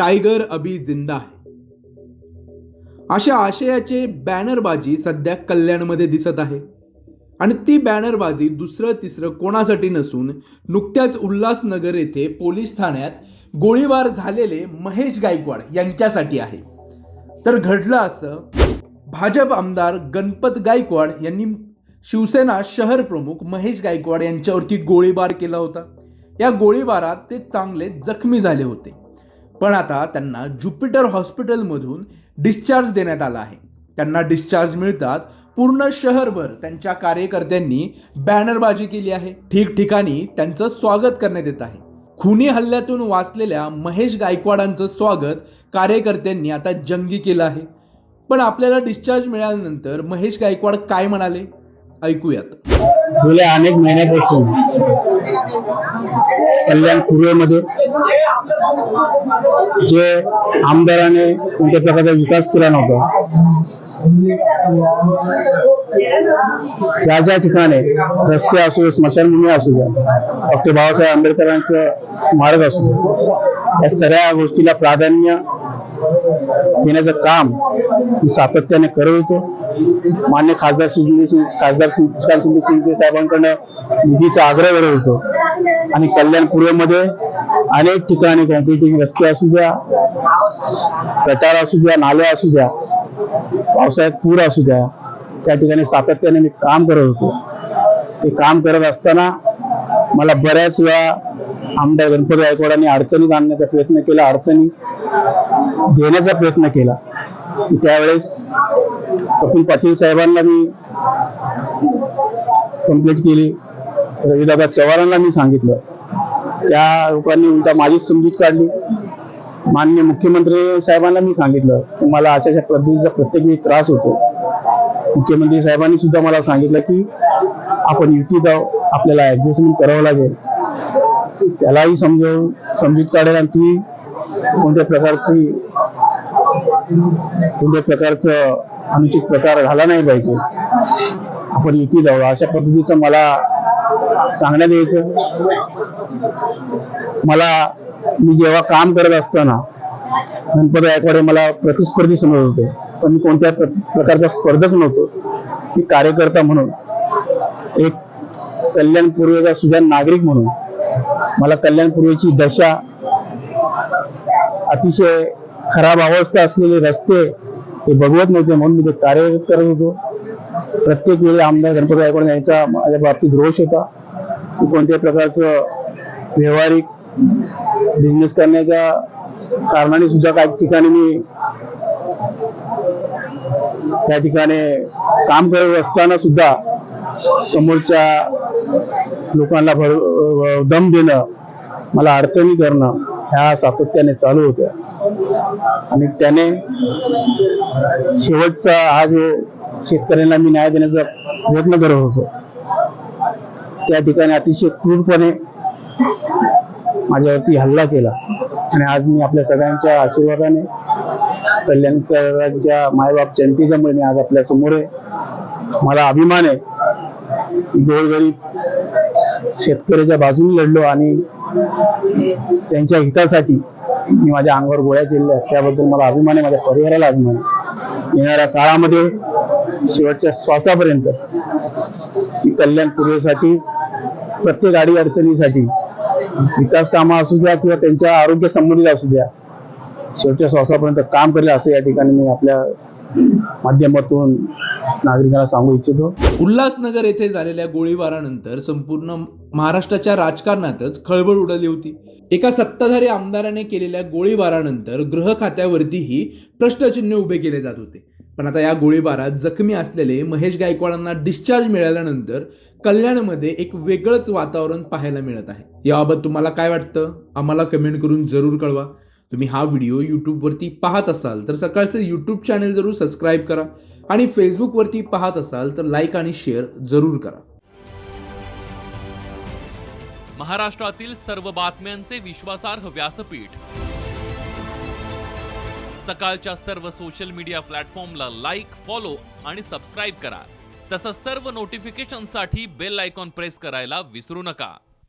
Tiger अभी जिंदा आहे अशा आशयाचे बॅनरबाजी सध्या कल्याणमध्ये दिसत आहे. आणि ती बॅनरबाजी दुसरं तिसरं कोणासाठी नसून नुकत्याच उल्हासनगर येथे पोलीस ठाण्यात गोळीबार झालेले महेश गायकवाड यांच्यासाठी आहे. तर घडलं असं भाजप आमदार गणपत गायकवाड यांनी शिवसेना शहर प्रमुख महेश गायकवाड यांच्यावरती गोळीबार केला होता. या गोळीबारात ते चांगले जखमी झाले होते. पण आता त्यांना ज्युपिटर हॉस्पिटलमधून डिस्चार्ज देण्यात आला आहे. त्यांना डिस्चार्ज मिळतात. पूर्ण शहरभर त्यांच्या कार्यकर्त्यांनी बॅनरबाजी केली आहे. ठिकठिकाणी त्यांचं स्वागत करण्यात येत आहे. खुनी हल्ल्यातून वाचलेल्या महेश गायकवाडांचं स्वागत कार्यकर्त्यांनी आता जंगी केलं आहे. पण आपल्याला डिस्चार्ज मिळाल्यानंतर महेश गायकवाड काय म्हणाले? ऐकूयात. गेल्या अनेक महिन्यापासून कल्याण पूर्वेमध्ये जे आमदाराने कोणत्या प्रकारचा विकास केला नव्हता त्या ज्या ठिकाणी रस्ते असू द्या स्मशानभूमी असू द्या डॉक्टर बाबासाहेब आंबेडकरांचं स्मारक असू द्या या सगळ्या गोष्टीला प्राधान्य देण्याचं काम मी सातत्याने करत होतो. मान्य खासदार शिंदे खासदार शिंदे शिंदे साहेबांकडनं निधीचा आग्रह करत होतो. आणि कल्याणपूर्वमध्ये अनेक ठिकाणी कॉन्क्रिटिंग रस्ते असू द्या गटार असू द्या नाले असू द्या पावसाळ्यात पूर असू द्या त्या ठिकाणी सातत्याने मी काम करत होतो. ते काम करत असताना मला बऱ्याच वेळा आमदार गणपती गायकवाडांनी अडचणीत आणण्याचा प्रयत्न केला अडचणी देण्याचा प्रयत्न केला. त्यावेळेस कपिल पाटील साहेबांना मी कंप्लीट केली. रविदादा चव्हाणांना मी सांगितलं. त्या लोकांनी उलटा माझीच समजूत काढली. माननीय मुख्यमंत्री साहेबांना मी सांगितलं की मला अशा अशा पद्धतीचा प्रत्येक वेळी त्रास होतो. मुख्यमंत्री साहेबांनी सुद्धा मला सांगितलं की आपण युती जाऊ आपल्याला ऍडजस्टमेंट करावं लागेल. त्यालाही समजव समजूत काढेल आणि ती कोणत्या प्रकारची कोणत्या प्रकारचं अनुचित प्रकार झाला नाही पाहिजे. आपण युती जाऊ अशा पद्धतीचं मला सांगण्यात यायचं. मला मी जेव्हा काम करत असताना गणपती गायकवाडे मला प्रतिस्पर्धी समजत होते. पण मी कोणत्या प्र- प्रकारचा स्पर्धक नव्हतो. मी कार्यकर्ता म्हणून एक कल्याण पूर्वेचा नागरिक म्हणून मला कल्याण पूर्वेची दशा अतिशय खराब अवस्था असलेले रस्ते हे बघवत नव्हते म्हणून मी ते कार्य करत होतो. प्रत्येक वेळी आमदार गणपती गायकवाड यांचा माझ्या बाबतीत रोष होता. कोणत्याही प्रकारचं व्यवहारिक बिझनेस करण्याच्या कारणाने सुद्धा काही ठिकाणी मी त्या ठिकाणी काम करत असताना सुद्धा समोरच्या लोकांना भर दम देणं मला अडचणी करणं ह्या सातत्याने चालू होत्या. आणि त्याने शेवटचा हा जो शेतकऱ्यांना मी न्याय देण्याचा प्रयत्न करत होतो त्या ठिकाणी अतिशय क्रूरपणे माझ्यावरती हल्ला केला. आणि आज मी आपल्या सगळ्यांच्या आशीर्वादाने कल्याणकरांच्या मायबाप जनतेच्यामुळे मी आज आपल्यासमोर आहे. मला अभिमान आहे गोरगरीब शेतकऱ्याच्या बाजूने लढलो आणि त्यांच्या हितासाठी मी माझ्या अंगावर गोळ्या चिरल्या त्याबद्दल मला अभिमान आहे माझ्या परिवाराला अभिमान आहे. येणाऱ्या काळामध्ये शेवटच्या श्वासापर्यंत कल्याण पूर्वेसाठी प्रत्येक आडी अडचणीसाठी विकास कामं असू द्या किंवा त्यांच्या आरोग्य संबंधित असू द्या शेवटच्या श्वासापर्यंत काम करेल असं या ठिकाणी मी आपल्या माध्यमातून नागरिकांना सांगू इच्छितो. उल्हासनगर येथे झालेल्या गोळीबारानंतर संपूर्ण महाराष्ट्राच्या राजकारणातच खळबळ उडाली होती. एका सत्ताधारी आमदाराने केलेल्या गोळीबारानंतर गृह खात्यावरतीही प्रश्नचिन्ह उभे केले जात होते. पण आता या गोळीबारात जखमी असलेले महेश गायकवाडांना डिस्चार्ज मिळाल्यानंतर कल्याणमध्ये एक वेगळंच वातावरण पाहायला मिळत आहे. याबाबत तुम्हाला काय वाटतं? आम्हाला कमेंट करून जरूर कळवा. तुम्ही हा व्हिडिओ यूट्यूबवरती पाहत असाल तर सकाळचं यूट्यूब चॅनल जरूर सबस्क्राईब करा आणि फेसबुकवरती पाहत असाल तर लाईक आणि शेअर जरूर करा. महाराष्ट्रातील सर्व बातम्यांचे विश्वासार्ह व्यासपीठ. सकाळच्या सर्व सोशल मीडिया प्लॅटफॉर्मला लाईक फॉलो आणि सबस्क्राईब करा. तसंच सर्व नोटिफिकेशनसाठी बेल आयकॉन प्रेस करायला विसरू नका.